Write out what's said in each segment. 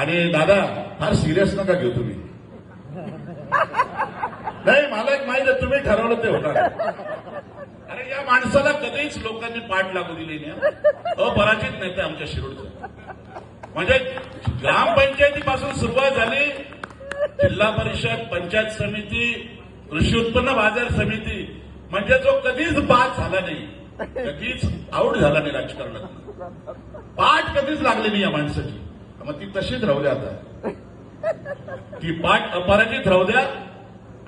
आणि दादा फार सिरियस नका घेऊ तुम्ही. नाही मला एक माहिती आहे तुम्ही ठरवलं ते होणार. अरे या माणसाला कधीच लोकांनी पाठ लागू दिली नाही अपराजित नेते आमच्या शिरोडचं म्हणजे ग्रामपंचायतीपासून सुरुवात झाली जिल्हा परिषद पंचायत समिती कृषी उत्पन्न बाजार समिती म्हणजे जो कधीच बाद झाला नाही कधीच आऊट झाला नाही राजकारणात. पाठ कधीच लागली नाही या माणसाची. मग ती तशीच राहू द्या आता. ती पाठ अपराजित राहू द्या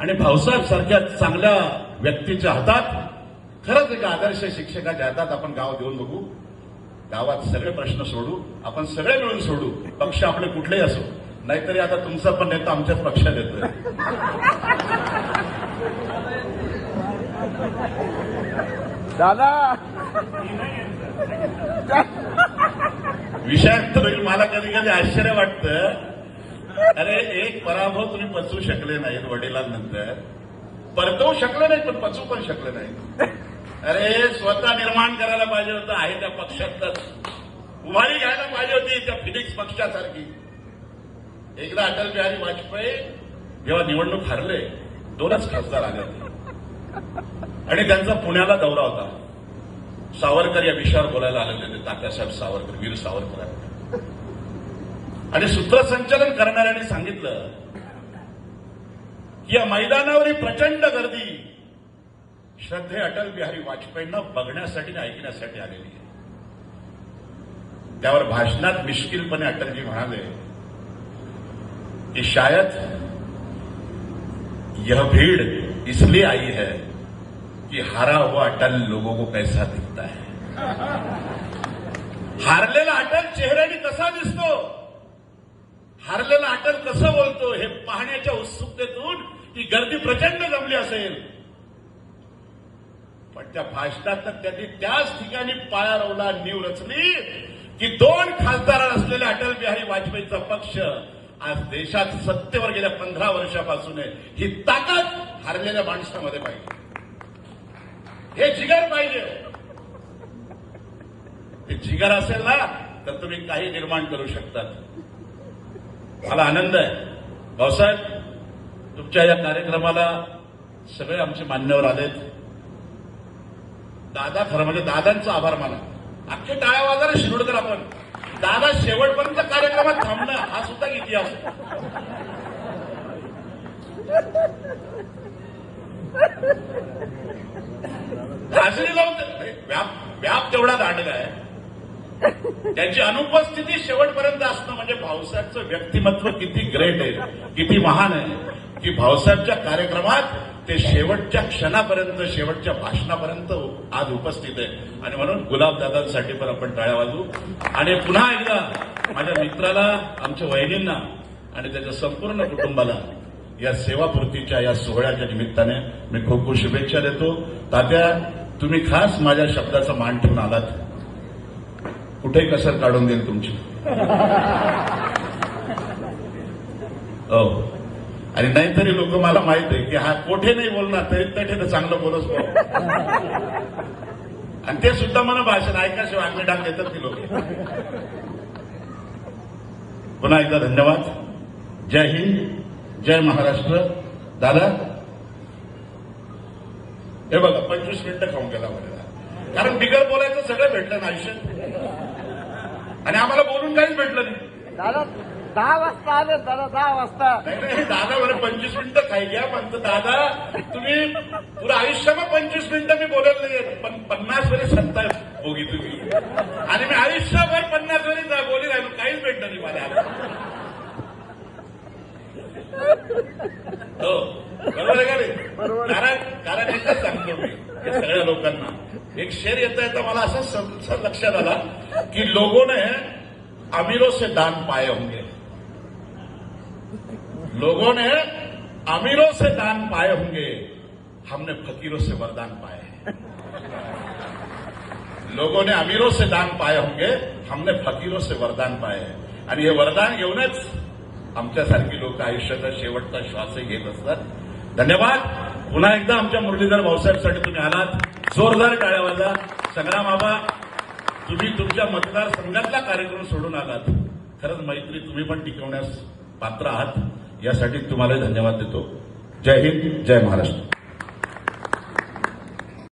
आणि भाऊसाहेब सारख्या चांगल्या व्यक्तीच्या हातात खरंच एका आदर्श शिक्षकाच्या हातात आपण गाव देऊन बघू. गावात सगळे प्रश्न सोडू आपण सगळे मिळून सोडू पक्ष आपले कुठलेही असो. नाहीतरी आता तुमचा पण नेता आमच्याच पक्षात येतोय. दादा. विषयात तर मला कधी कधी आश्चर्य वाटतं. अरे एक पराभव तुम्ही पचवू शकले नाहीत वडिलांनंतर. परतवू शकले नाहीत पण पचवू पण शकले नाहीत. अरे स्वतः निर्माण करायला पाहिजे होतं आहे त्या पक्षातच. उभारी घ्यायला पाहिजे होती त्या फिनिक्स पक्षासारखी. एकदा अटल बिहारी वाजपेयी जेव्हा निवडणूक हरले दोनच खासदार आले होते. आणि त्यांचा पुण्याला दौरा होता. सावरकर या विषयावर बोलायला आलेले होते तात्यासाहेब सावरकर वीर सावरकर आणि सूत्रसंचलन करणाऱ्यांनी सांगितलं की या मैदानावरील प्रचंड गर्दी. श्रद्धे अटल बिहारी वाजपेयींना बघण्यासाठी आणि ऐकण्यासाठी आलेली आहे. त्यावर भाषणात मिश्किलपणे अटलजी म्हणाले कि शायद यह भीड़ इसलिए आई है कि हारा हुआ अटल लोगों को कैसा दिखता है। हारलेला अटल चेहऱ्याने कसा दिसतो? हारलेला अटल कसं बोलतो? हे पाहण्याच्या उत्सुकतेतून ती गर्दी प्रचंड जमली असेल. पण त्या भाषणात तर त्यांनी त्याच ठिकाणी पाया रोवला नीव रचली की दोन खासदार असलेले अटल बिहारी वाजपेयीचा पक्ष आज देशात सत्तेवर गेल्या पंधरा वर्षापासून आहे. ही ताकद हरलेल्या माणसामध्ये पाहिजे हे जिगर पाहिजे. ते जिगर असेल ना तर तुम्ही काही निर्माण करू शकतात. मला आनंद आहे. भाऊसाहेब तुमच्या या कार्यक्रमाला सगळे आमचे मान्यवर आलेत. दादा खरं म्हणजे दादांचा आभार माना. अख्खे टाळ्या वाजायला शिरोडकर आपण. दादा शेवटपर्यंत कार्यक्रमात थांबणं हा सुद्धा इतिहास. हजेरी लावून व्याप व्याप तेवढा दांडगा आहे. त्यांची अनुपस्थिती शेवटपर्यंत असणं म्हणजे भाऊसाहेबचं व्यक्तिमत्व किती ग्रेट आहे किती महान आहे की भाऊसाहेबच्या कार्यक्रमात ते शेवटच्या क्षणापर्यंत शेवटच्या भाषणापर्यंत आज उपस्थित आहे. आणि म्हणून गुलाबदादांसाठी पण आपण टाळ्या वाजू आणि पुन्हा एकदा माझ्या मित्राला आमच्या वहिनींना आणि त्याच्या संपूर्ण कुटुंबाला या सेवापूर्तीच्या या सोहळ्याच्या निमित्ताने मी खूप खूप शुभेच्छा देतो. तात्या तुम्ही खास माझ्या शब्दाचा मान ठेवून आलात. कुठे कसर काढून देईल तुमची? हो. आणि नाहीतरी लोक मला माहीत आहे की हा कोठे नाही बोलणार तरी तठे तर चांगलं बोलच आणि ते सुद्धा मला भाषण ऐकाशिवाय आम्ही डाग देतात ती लोक. पुन्हा एकदा धन्यवाद. जय हिंद जय महाराष्ट्र. दादा हे बघा पंचवीस मिनिटं खाऊन गेला मला कारण बिगर बोलायचं सगळं भेटलं ना आयुष्यात. आणि आम्हाला बोलून काहीच भेटलं नाही. दादा दहा वाजता आले दादा दहा वाजता. नाही, दादा बरं पंचवीस मिनिटं खाई घ्या. पण दादा तुम्ही पुरं आयुष्याમાં पंचवीस मिनिटं मी बोलत नाही पण पन्नास वरी सत्ता बोगी तुम्ही. आणि मी आयुष्यभर पन्नास जा- बोली राहिलो. काहीच भेटलं नाही मला. हो. बरोबर आहे का आहे. कारण कारण एकच सांगतो मी या सगळ्या लोकांना. एक शेर येता येता मला असं लक्षात आला की लोगोने अमीरो से दान पाए होंगे. लोगों ने अमीरों से दान पाए होंगे. हमने फकीरों से वरदान पाए हैं. लोगों ने अमीरों से दान पाए होंगे हमने फकीरों से वरदान पाए हैं. आणि हे वरदान घेऊनच आमच्यासारखी लोक आयुष्याचा शेवटचा श्वासही घेत असतात. धन्यवाद. पुन्हा एकदा आमच्या मुरलीधर भाऊसाहेबसाठी तुम्ही आलात. जोरदार टाळ्या वाजा संग्राम बाबा तुम्ही तुमच्या मतदारसंघातला कार्यक्रम सोडून आलात. खरंच मैत्री तुम्ही पण टिकवण्यास पात्र आहात. यासाठी तुम्हाला धन्यवाद देतो. जय हिंद जय महाराष्ट्र.